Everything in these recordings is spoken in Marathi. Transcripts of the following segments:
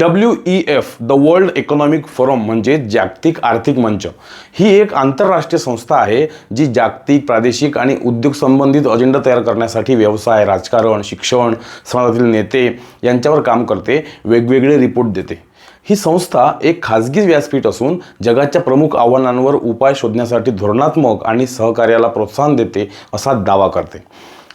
W E F the World Economic Forum म्हणजे जागतिक आर्थिक मंच. ही एक आंतरराष्ट्रीय संस्था आहे जी जागतिक प्रादेशिक आणि उद्योग संबंधित अजेंडा तयार करण्यासाठी व्यवसाय राजकारण शिक्षण समाजातील नेते यांच्यावर काम करते वेगवेगळे रिपोर्ट देते. ही संस्था एक खाजगी व्यासपीठ असून जगाच्या प्रमुख आव्हानांवर उपाय शोधण्यासाठी धोरणात्मक आणि सहकार्याला प्रोत्साहन देते असा दावा करते.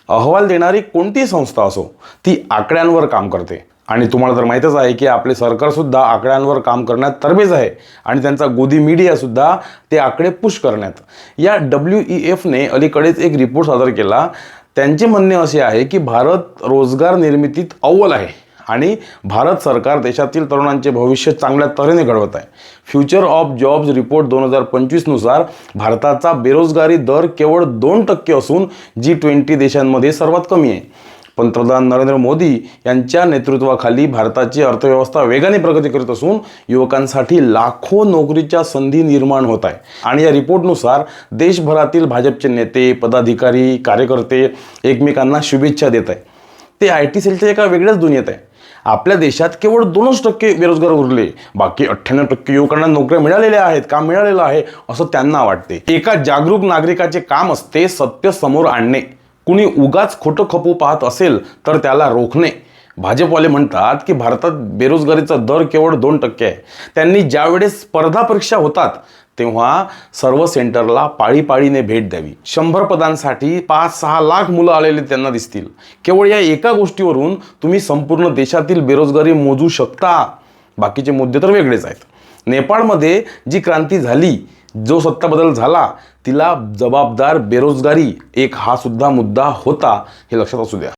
अहवाल देणारी कोणतीही संस्था असो ती आकड्यांवर काम करते. आणि तुम्हाला तर माहीतच आहे की आपले सरकारसुद्धा आकड्यांवर काम करण्यात तरबेज आहे आणि त्यांचा गोदी मीडियासुद्धा ते आकडे पुश करण्यात. या डब्ल्यू ई एफने अलीकडेच एक रिपोर्ट सादर केला. त्यांचे म्हणणे असे आहे की भारत रोजगार निर्मितीत अव्वल आहे आणि भारत सरकार देशातील तरुणांचे भविष्य चांगल्या तऱ्हेने घडवत आहे. फ्युचर ऑफ जॉब्स रिपोर्ट दोन हजार पंचवीसनुसार भारताचा बेरोजगारी दर केवळ दोन टक्के असून जी ट्वेंटी देशांमध्ये सर्वात कमी आहे. पंतप्रधान नरेंद्र मोदी यांच्या नेतृत्वाखाली भारताची अर्थव्यवस्था वेगाने प्रगती करत असून युवकांसाठी लाखो नोकरीच्या संधी निर्माण होत आहे. आणि या रिपोर्टनुसार देशभरातील भाजपचे नेते पदाधिकारी कार्यकर्ते एकमेकांना शुभेच्छा देत आहे ते आय टी सेलच्या एका वेगळ्याच दुनियेत आहे आपल्या देशात केवळ दोनच टक्के बेरोजगार उरले. बाकी अठ्ठ्याण्णव टक्के युवकांना नोकऱ्या मिळालेल्या आहेत काम मिळालेलं आहे असं त्यांना वाटते. एका जागरूक नागरिकाचे काम असते सत्य समोर आणणे. कुणी उगाच खोटं खपू पाहत असेल तर त्याला रोखणे. भाजपवाले म्हणतात की भारतात बेरोजगारीचा दर केवळ दोन टक्के आहे. त्यांनी ज्यावेळेस स्पर्धा परीक्षा होतात तेव्हा सर्व सेंटरला पाळीपाळीने भेट द्यावी. शंभर पदांसाठी पाच सहा लाख मुलं आलेले त्यांना दिसतील. केवळ या एका गोष्टीवरून तुम्ही संपूर्ण देशातील बेरोजगारी मोजू शकता. बाकीचे मुद्दे तर वेगळेच आहेत. नेपाळमध्ये जी क्रांती झाली जो सत्ता बदल झाला तिला जबाबदार बेरोजगारी एक हा सुद्धा मुद्दा होता हे लक्षात असू द्या.